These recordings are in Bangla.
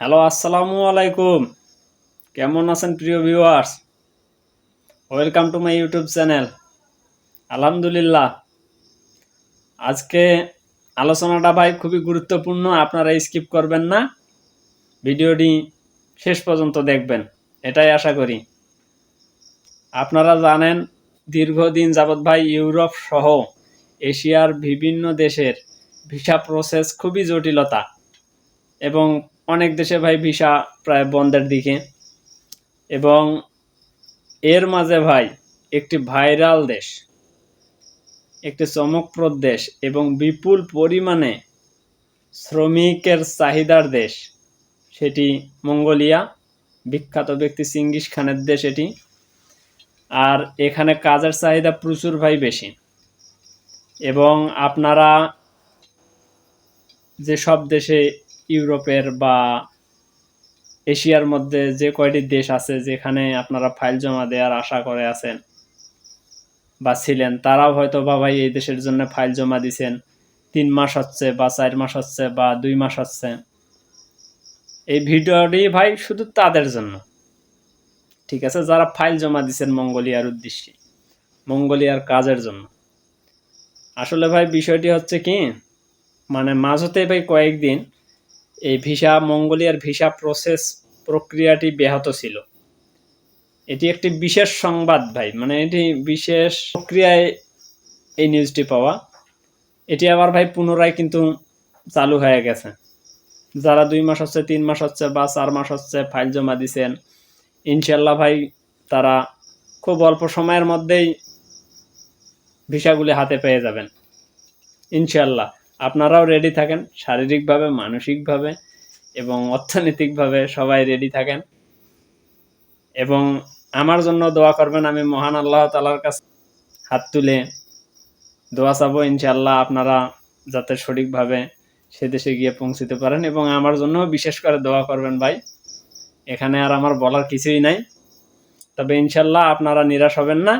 হ্যালো, আসসালামু আলাইকুম। কেমন আছেন প্রিয় viewers welcome to my YouTube channel আলহামদুলিল্লাহ। আজকে আলোচনাটা ভাই খুবই গুরুত্বপূর্ণ, আপনারা স্কিপ করবেন না। ভিডিওটি শেষ পর্যন্ত দেখবেন, এটাই আশা করি। আপনারা জানেন, দীর্ঘদিন যাবৎ ভাই ইউরোপ সহ এশিয়ার বিভিন্ন দেশের ভিসা প্রসেস খুবই জটিলতা এবং অনেক দেশে ভাই ভিসা প্রায় বন্ধের দিকে। এবং এর মাঝে ভাই একটি ভাইরাল দেশ, একটি চমকপ্রদ দেশ এবং বিপুল পরিমাণে শ্রমিকের চাহিদার দেশ সেটি মঙ্গোলিয়া, বিখ্যাত ব্যক্তি চিঙ্গিস খানের দেশ এটি। আর এখানে কাজের চাহিদা প্রচুর ভাই বেশি। এবং আপনারা যে সব দেশে ইউরোপের বা এশিয়ার মধ্যে যে কয়টি দেশ আছে যেখানে আপনারা ফাইল জমা দেওয়ার আশা করে আছেন বা ছিলেন, তারাও হয়তো বা ভাই এই দেশের জন্য ফাইল জমা দিছেন। তিন মাস হচ্ছে বা চার মাস হচ্ছে বা দুই মাস হচ্ছে। এই ভিডিওটি ভাই শুধু তাদের জন্য। ঠিক আছে, যারা ফাইল জমা দিছেন মঙ্গোলিয়ার উদ্দেশ্যে, মঙ্গোলিয়ার কাজের জন্য। আসলে ভাই বিষয়টি হচ্ছে কি মানে মাঝতে ভাই কয়েকদিন এই ভিসা মঙ্গোলিয়ার ভিসা প্রসেস প্রক্রিয়াটি ব্যাহত ছিল। এটি একটি বিশেষ সংবাদ ভাই মানে এটি বিশেষ প্রক্রিয়ায় এই নিউজটি পাওয়া। এটি আবার ভাই পুনরায় কিন্তু চালু হয়ে গেছে। যারা দুই মাস হচ্ছে, তিন মাস হচ্ছে বা চার মাস হচ্ছে ফাইল জমা দিছেন ইনশাল্লাহ ভাই তারা খুব অল্প সময়ের মধ্যেই ভিসাগুলি হাতে পেয়ে যাবেন। ইনশাল্লাহ আপনারাও রেডি থাকেন, শারীরিকভাবে, মানসিকভাবে এবং অর্থনৈতিকভাবে সবাই রেডি থাকেন। এবং আমার জন্য দোয়া করবেন, আমি মহান আল্লাহ তালার কাছে হাত তুলে দোয়া চাবো ইনশাল্লাহ আপনারা যাতে সঠিকভাবে সে দেশে গিয়ে পৌঁছতে পারেন এবং আমার জন্য বিশেষ করে দোয়া করবেন ভাই। এখানে আর আমার বলার কিছুই নাই। তবে ইনশাল্লাহ আপনারা নিরাশ হবেন না।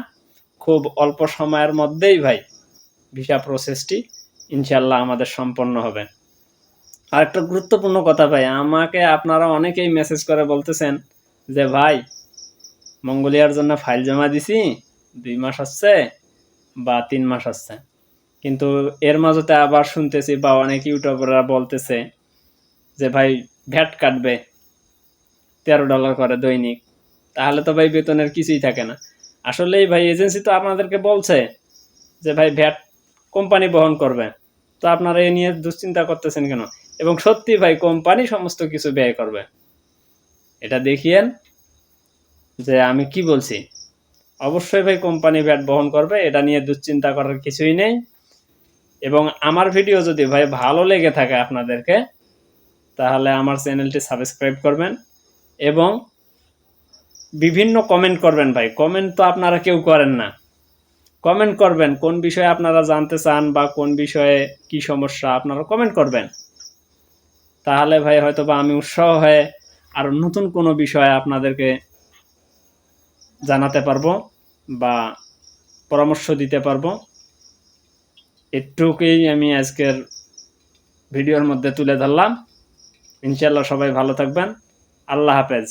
খুব অল্প সময়ের মধ্যেই ভাই ভিসা প্রসেসটি ইনশাল্লাহ আমাদের সম্পন্ন হবে। আর একটা গুরুত্বপূর্ণ কথা ভাই, আমাকে আপনারা অনেকেই মেসেজ করে বলতেছেন যে, ভাই, মঙ্গোলিয়ার জন্য ফাইল জমা দিছি, দুই মাস হচ্ছে বা তিন মাস হচ্ছে কিন্তু এর মাঝতে আবার শুনতেছি বা অনেক ইউটিউবাররা বলতেছে যে, ভাই, ভ্যাট কাটবে, তেরো ডলার করে দৈনিক। তাহলে তো ভাই বেতনের কিছুই থাকে না। আসলেই ভাই এজেন্সি তো আপনাদেরকে বলছে যে, ভাই, ভ্যাট কোম্পানি বহন করবে। তো আপনারা এ নিয়ে দুশ্চিন্তা করতেছেন কেন? এবং সত্যি ভাই, কোম্পানি সমস্ত কিছু ব্যয় করবে। এটা দেখিয়েন যে আমি কি বলছি। অবশ্যই ভাই, কোম্পানি ব্যাট বহন করবে, এটা নিয়ে দুশ্চিন্তা করার কিছুই নেই। এবং আমার ভিডিও যদি ভাই ভালো লেগে থাকে আপনাদেরকে, তাহলে আমার চ্যানেলটি সাবস্ক্রাইব করবেন এবং বিভিন্ন কমেন্ট করবেন ভাই। কমেন্ট তো আপনারা কেউ করেন না। কমেন্ট করবেন, কোন বিষয়ে আপনারা জানতে চান বা কোন বিষয়ে কি সমস্যা, আপনারা কমেন্ট করবেন। তাহলে ভাই হয়তো বা আমি উৎসাহ হয়ে আর নতুন কোনো বিষয়ে আপনাদেরকে জানাতে পারব বা পরামর্শ দিতে পারব। একটুকুই আমি আজকের ভিডিওর মধ্যে তুলে ধরলাম। ইনশাল্লাহ সবাই ভালো থাকবেন। আল্লাহ হাফেজ।